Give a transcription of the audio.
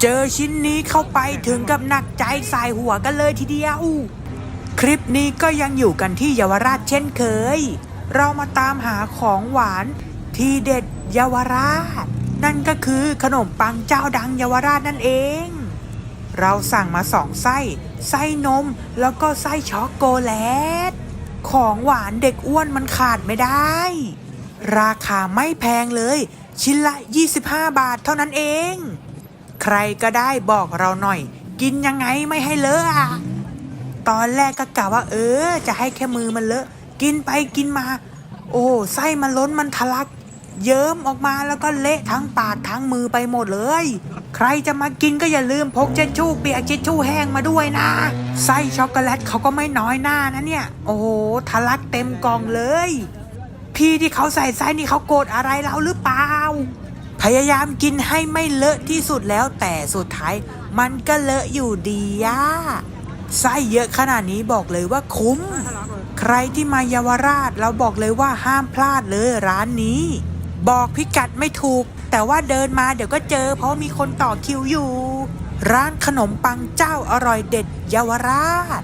เจอชิ้นนี้เข้าไปถึงกับหนักใจสายหัวกันเลยทีเดียว คลิปนี้ก็ยังอยู่กันที่เยาวราชเช่นเคย เรามาตามหาของหวานที่เด็ดเยาวราช นั่นก็คือขนมปังเจ้าดังเยาวราชนั่นเอง เราสั่งมาสองไส้ ไส้นมแล้วก็ไส้ช็อกโกแลต ของหวานเด็กอ้วนมันขาดไม่ได้ ราคาไม่แพงเลย ชิ้นละ 25 บาทเท่านั้นเอง ใครก็ได้บอกเราหน่อย กินยังไงไม่ให้เลอะอะตอนแรกก็กะว่า เออ จะให้แค่มือมันเลอะ กินไปกินมา โอ้ไส้มันล้นมันทะลัก เยิ้มออกมาแล้วก็เละทั้งปากทั้งมือไปหมดเลย ใครจะมากินก็อย่าลืมพกเช็ดชู่เปียกเช็ดชู่แห้งมาด้วยนะไส้ช็อกโกแลตเขาก็ไม่น้อยหน้านะเนี่ย โอ้โหทะลักเต็มกล่องเลย พี่ที่เขาใส่ไส้นี่เขาโกรธอะไรเราหรือเปล่า ยายามกินให้ไม่เลอะที่สุดแล้วแต่สุดท้าย มันก็เลอะอยู่ดีอะไส้เยอะขนาดนี้บอกเลยว่าคุ้ม ใครที่มาเยาวราชเราบอกเลยว่าห้ามพลาดเลยร้านนี้ บอกพิกัดไม่ถูก แต่ว่าเดินมาเดี๋ยวก็เจอ เพราะมีคนต่อคิวอยู่ ร้านขนมปังเจ้าอร่อยเด็ดเยาวราช